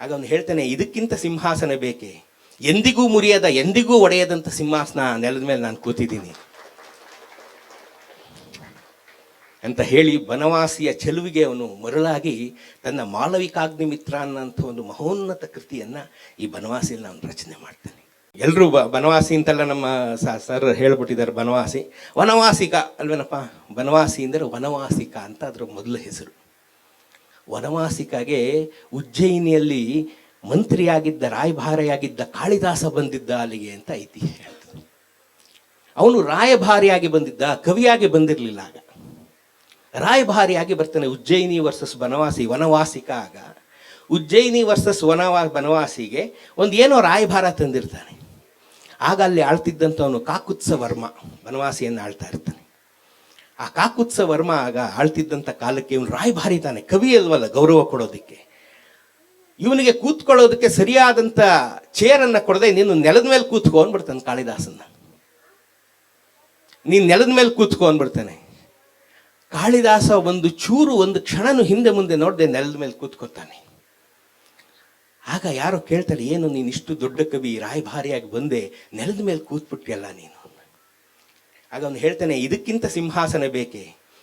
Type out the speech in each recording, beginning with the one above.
ಆಗ ಅವನು ಹೇಳ್ತಾನೆ, ಇದಕ್ಕಿಂತ ಸಿಂಹಾಸನ ಬೇಕೆ? ಎಂದಿಗೂ ಮುರಿಯದ, ಎಂದಿಗೂ ಒಡೆಯದಂಥ ಸಿಂಹಾಸನ ನೆಲದ ಮೇಲೆ ನಾನು ಕೂತಿದ್ದೀನಿ. ಅಂತ ಹೇಳಿ ಬನವಾಸಿಯ ಚೆಲುವಿಗೆ ಅವನು ಮರಳಾಗಿ ತನ್ನ ಮಾಲವಿಕಾಗ್ನಿ ಮಿತ್ರ ಅನ್ನೋಂಥ ಒಂದು ಮಹೋನ್ನತ ಕೃತಿಯನ್ನು ಈ ಬನವಾಸಿಯಲ್ಲಿ ನಾನು ರಚನೆ ಮಾಡ್ತಾನೆ. ಎಲ್ಲರೂ ಬ, ಬನವಾಸಿ ಅಂತೆಲ್ಲ ನಮ್ಮ ಸರ್ ಹೇಳ್ಬಿಟ್ಟಿದ್ದಾರೆ ಬನವಾಸಿ. ವನವಾಸಿಕ, ಅಲ್ವೇನಪ್ಪ? ಬನವಾಸಿ ಅಂದರೆ ವನವಾಸಿಕ ಅಂತ ಅದರ ಮೊದಲ ಹೆಸರು. ವನವಾಸಿಕಾಗೆ ಉಜ್ಜಯಿನಿಯಲ್ಲಿ ಮಂತ್ರಿಯಾಗಿದ್ದ ರಾಯಭಾರಿಯಾಗಿದ್ದ ಕಾಳಿದಾಸ ಬಂದಿದ್ದ ಅಲ್ಲಿಗೆ ಅಂತ ಐತಿಹ್ಯ ಅವನು ರಾಯಭಾರಿಯಾಗಿ ಬಂದಿದ್ದ, ಕವಿಯಾಗಿ ಬಂದಿರಲಿಲ್ಲ ಆಗ. ರಾಯಭಾರಿಯಾಗಿ ಬರ್ತಾನೆ ಉಜ್ಜಯಿನಿ ವರ್ಸಸ್ ಬನವಾಸಿ ವನವಾಸಿಕ ಆಗ. ಉಜ್ಜಯಿನಿ ವರ್ಸಸ್ ವನವಾ ಬನವಾಸಿಗೆ ಒಂದು ಏನೋ ರಾಯಭಾರ ತಂದಿರ್ತಾನೆ. ಆಗ ಅಲ್ಲಿ ಆಳ್ತಿದ್ದಂಥವನು ಕಾಕುತ್ಸ ವರ್ಮ ವನವಾಸಿಯನ್ನು ಆಳ್ತಾ ಇರ್ತಾನೆ. ಆ ಕಾಕುತ್ಸ ವರ್ಮ ಆಗ ಆಳ್ತಿದ್ದಂಥ ಕಾಲಕ್ಕೆ ಇವನು ರಾಯಭಾರಿ ತಾನೆ, ಕವಿ ಅಲ್ವಲ್ಲ ಗೌರವ ಕೊಡೋದಕ್ಕೆ. ಇವನಿಗೆ ಕೂತ್ಕೊಳ್ಳೋದಕ್ಕೆ ಸರಿಯಾದಂಥ ಚೇರನ್ನು ಕೊಡದೆ ನೀನು ನೆಲದ ಮೇಲೆ ಕೂತ್ಕೊ ಅಂದ್ಬಿಡ್ತಾನೆ ಕಾಳಿದಾಸನ್ನ. ನೀನು ನೆಲದ ಮೇಲೆ ಕೂತ್ಕೋ ಅಂದ್ಬಿಡ್ತಾನೆ. ಕಾಳಿದಾಸ ಒಂದು ಚೂರು ಒಂದು ಕ್ಷಣನು ಹಿಂದೆ ಮುಂದೆ ನೋಡದೆ ನೆಲದ ಮೇಲೆ ಕೂತ್ಕೊತಾನೆ. ಆಗ ಯಾರೋ ಕೇಳ್ತಾರೆ ಏನು ನೀನು ಇಷ್ಟು ದೊಡ್ಡ ಕವಿ ರಾಯಭಾರಿಯಾಗಿ ಬಂದೆ, ನೆಲದ ಮೇಲೆ ಕೂತ್ಬಿಟ್ಟಿಯಲ್ಲ ನೀನು? ಹೇಳ್ತೇನೆ ಹೇಳ್ತಾನೆ, ಇದಕ್ಕಿಂತ ಸಿಂಹಾಸನ ಬೇಕೆ?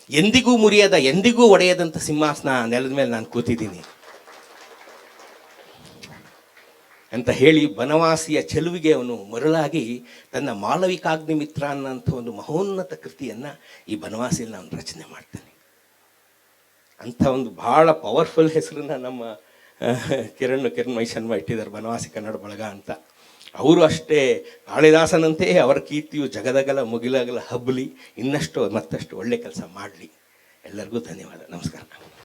ಎಂದಿಗೂ ಮುರಿಯದ, ಎಂದಿಗೂ ಒಡೆಯದಂಥ ಸಿಂಹಾಸನ ನೆಲದ ಮೇಲೆ ನಾನು ಕೂತಿದ್ದೀನಿ. ಅಂತ ಹೇಳಿ ಬನವಾಸಿಯ ಚೆಲುವಿಗೆ ಅವನು ಮರಳಾಗಿ ತನ್ನ ಮಾಲವಿಕಾಗ್ನಿ ಮಿತ್ರ ಅನ್ನೋಂಥ ಒಂದು ಮಹೋನ್ನತ ಕೃತಿಯನ್ನು ಈ ಬನವಾಸಿಯಲ್ಲಿ ನಾನು ರಚನೆ ಮಾಡ್ತೇನೆ. ಅಂಥ ಒಂದು ಭಾಳ ಪವರ್ಫುಲ್ ಹೆಸರನ್ನ ನಮ್ಮ ಕಿರಣ್ ಕಿರಣ್ ಮೈಶನ್ಮ ಇಟ್ಟಿದ್ದಾರೆ, ಬನವಾಸಿ ಕನ್ನಡ ಬಳಗ ಅಂತ. ಅವರು ಅಷ್ಟೇ. ಕಾಳಿದಾಸನಂತೆಯೇ ಅವರ ಕೀರ್ತಿಯು ಜಗದಗಲ ಮುಗಿಲಗಲ ಹಬ್ಬಲಿ, ಇನ್ನಷ್ಟು ಮತ್ತಷ್ಟು ಒಳ್ಳೆ ಕೆಲಸ ಮಾಡಲಿ. ಎಲ್ಲರಿಗೂ ಧನ್ಯವಾದ. ನಮಸ್ಕಾರ.